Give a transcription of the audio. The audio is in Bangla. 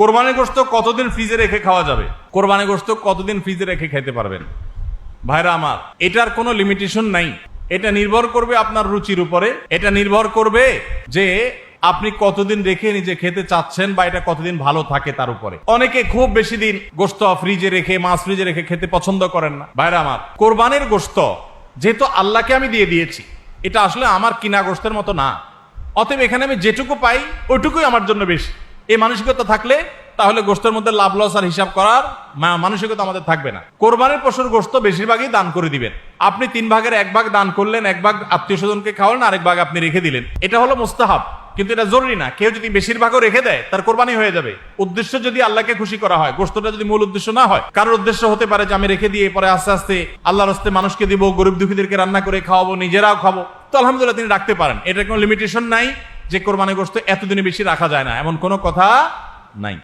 কোরবানি গোস্ত কতদিন ফ্রিজে রেখে খাওয়া যাবে? কোরবানি গোস্ত কতদিন ফ্রিজে রেখে খেতে পারবেন? ভাইরা আমার, এটার কোনো লিমিটেশন নাই। এটা নির্ভর করবে আপনার রুচির উপরে। এটা নির্ভর করবে যে আপনি কতদিন রেখে নিজে খেতে চাচ্ছেন বা এটা কতদিন ভালো থাকে তার উপরে। অনেকে খুব বেশি দিন গোস্ত ফ্রিজে রেখে, মাছ ফ্রিজে রেখে খেতে পছন্দ করেন না। ভাইরা আমার, কোরবানির গোস্ত যেহেতু আল্লাহকে আমি দিয়ে দিয়েছি, এটা আসলে আমার কিনা গোস্তের মতো না। অতএব এখানে আমি যেটুকু পাই, ওইটুকুই আমার জন্য বেশি। এই মানসিকতা থাকলে তাহলে গোস্তের মধ্যে লাভ লস আর হিসাব করার মানসিকতা আমাদের থাকবে না। কোরবানির পশুর গোস্ত বেশিরভাগই দান করে দিবেন। আপনি তিন ভাগের এক ভাগ দান করলেন, এক ভাগ আত্মীয় স্বজনকে খাওয়ালেন, আরেক ভাগ আপনি রেখে দিলেন। এটা হলো মুস্তাহাব। কিন্তু এটা জরুরি না। কেউ যদি বেশিরভাগও রেখে দেয়, তার কোরবানি হয়ে যাবে। উদ্দেশ্য যদি আল্লাহকে খুশি করা হয় গোস্তটা যদি মূল উদ্দেশ্য না হয়, কারোর উদ্দেশ্য হতে পারে যে আমি রেখে দিয়ে পরে আস্তে আস্তে আল্লাহর হস্তে মানুষকে দিব, গরিব দুঃখীদেরকে রান্না করে খাওয়াবো, নিজেরাও খাব। তো আলহামদুলিল্লাহ তিনি রাখতে পারেন। এটা কোনো লিমিটেশন নাই। যে কোরবানি গোস্ত এতদিনে বেশি রাখা যায় না এমন কোনো কথা নাই।